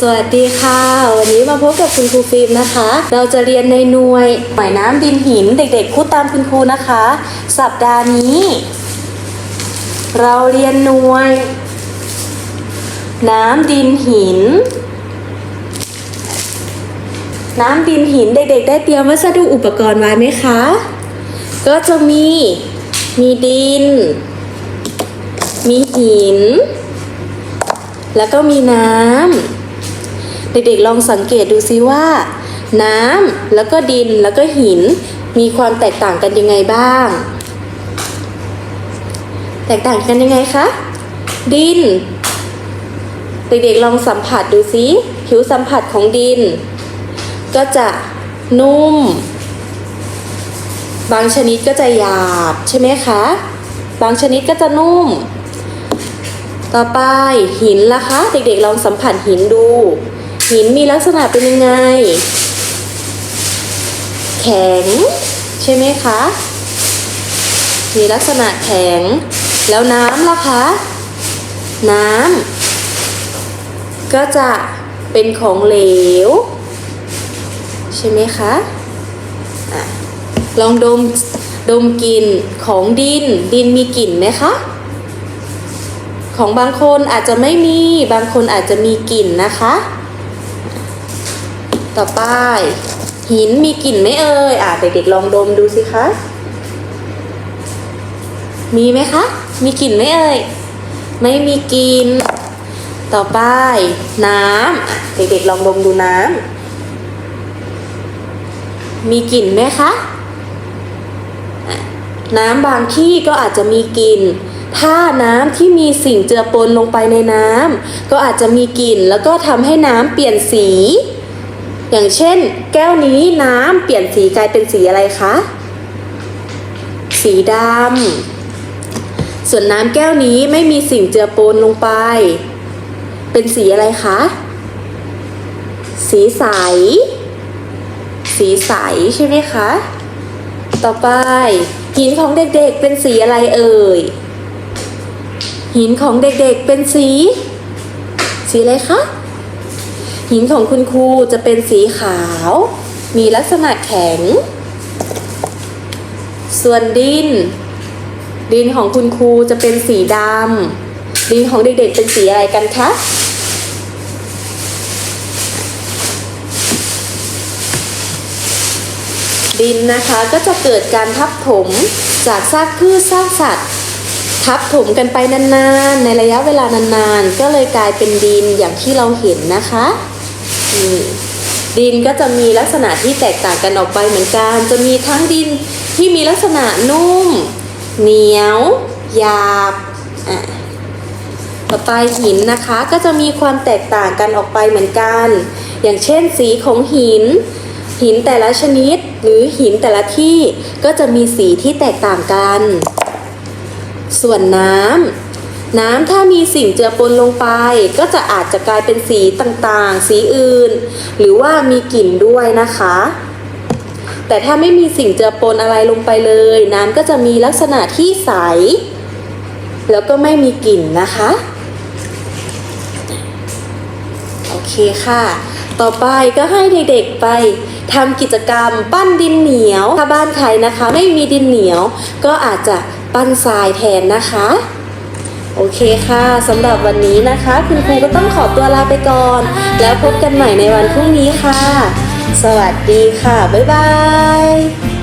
สวัสดีค่ะ วันนี้มาพบกับคุณครูฟิล์มนะคะ เราจะเรียนในหน่วยหมายน้ำดินหินเด็กๆพูดตามคุณครูนะคะ สัปดาห์นี้ เราเรียนหน่วย น้ำดินหิน น้ำดินหินเด็กๆ ได้เตรียมวัสดุอุปกรณ์ไว้ไหมคะ ก็จะมีมีดิน มีหิน แล้วก็มีน้ำ เด็กๆลองสังเกตดูซิว่า น้ำแล้วก็ดินแล้วก็หิน มีความแตกต่างกันยังไงบ้าง แตกต่างกันยังไงคะ ดิน เด็กๆลองสัมผัสดูซิผิวสัมผัสของดิน ก็จะนุ่ม บางชนิดก็จะหยาบใช่ไหมคะ บางชนิดก็จะนุ่ม ต่อไปหินล่ะคะ เด็กๆลองสัมผัสหินดู หินมีลักษณะเป็นยังไง แข็ง ใช่ไหมคะ มีลักษณะแข็ง แล้วน้ำล่ะคะ น้ำก็จะเป็นของเหลว ใช่ไหมคะอะลองดมดมกลิ่นของดิน ดินมีกลิ่นไหมคะ ของบางคนอาจจะไม่มี บางคนอาจจะมีกลิ่นนะคะ ต่อไป หินมีกลิ่นไหมเอ่ยอะเด็กๆลองดมดูสิคะ มีไหมคะ มีกลิ่นไหมเอ่ยไม่มีกลิ่นต่อไป น้ำเด็กๆลองดมดูน้ำมีกลิ่นไหมคะ น้ำบางที่ก็อาจจะมีกลิ่นถ้าน้ำที่มีสิ่งเจือปนลงไปในน้ำก็อาจจะมีกลิ่น แล้วก็ทำให้น้ำเปลี่ยนสี อย่างเช่น แก้วนี้น้ำเปลี่ยนสีกลายเป็นสีอะไรคะ สีดำ ส่วนน้ำแก้วนี้ไม่มีสิ่งเจือปนลงไป เป็นสีอะไรคะ สีใส สีใสใช่ไหมคะ ต่อไป หินของเด็กๆเป็นสีอะไรเอ่ย หินของเด็กๆเป็นสี สีอะไรคะ หินของคุณครูจะเป็นสีขาว มีลักษณะแข็ง ส่วนดิน ดินของคุณครูจะเป็นสีดำดินของเด็กๆเป็นสีอะไรกันคะดินนะคะก็จะเกิดการทับถมจากซากพืชซากสัตว์ ทับถมกันไปนานๆ ในระยะเวลานานๆ ก็เลยกลายเป็นดินอย่างที่เราเห็นนะคะ นี่ดินก็จะมีลักษณะที่แตกต่างกันออกไปเหมือนกัน จะมีทั้งดินที่มีลักษณะนุ่ม เหนียว หยาบอะต่อไปหินนะคะก็จะมีความแตกต่างกันออกไปเหมือนกัน อย่างเช่นสีของหิน หินแต่ละชนิดหรือหินแต่ละที่ก็จะมีสีที่แตกต่างกัน ส่วนน้ำ น้ำถ้ามีสิ่งเจือปนลงไป ก็จะอาจจะกลายเป็นสีต่างๆ สีอื่น หรือว่ามีกลิ่นด้วยนะคะ แต่ถ้าไม่มีสิ่งเจือปนอะไรลงไปเลย น้ำก็จะมีลักษณะที่ใส แล้วก็ไม่มีกลิ่นนะคะ โอเคค่ะ ต่อไปก็ให้เด็กๆไปทำกิจกรรมปั้นดินเหนียว ถ้าบ้านใครนะคะ ไม่มีดินเหนียว ก็อาจจะปั้นทรายแทนนะคะ โอเคค่ะสำหรับวันนี้นะคะ คุณครูก็ต้องขอตัวลาไปก่อน แล้วพบกันใหม่ในวันพรุ่งนี้ค่ะ สวัสดีค่ะ บ๊ายบาย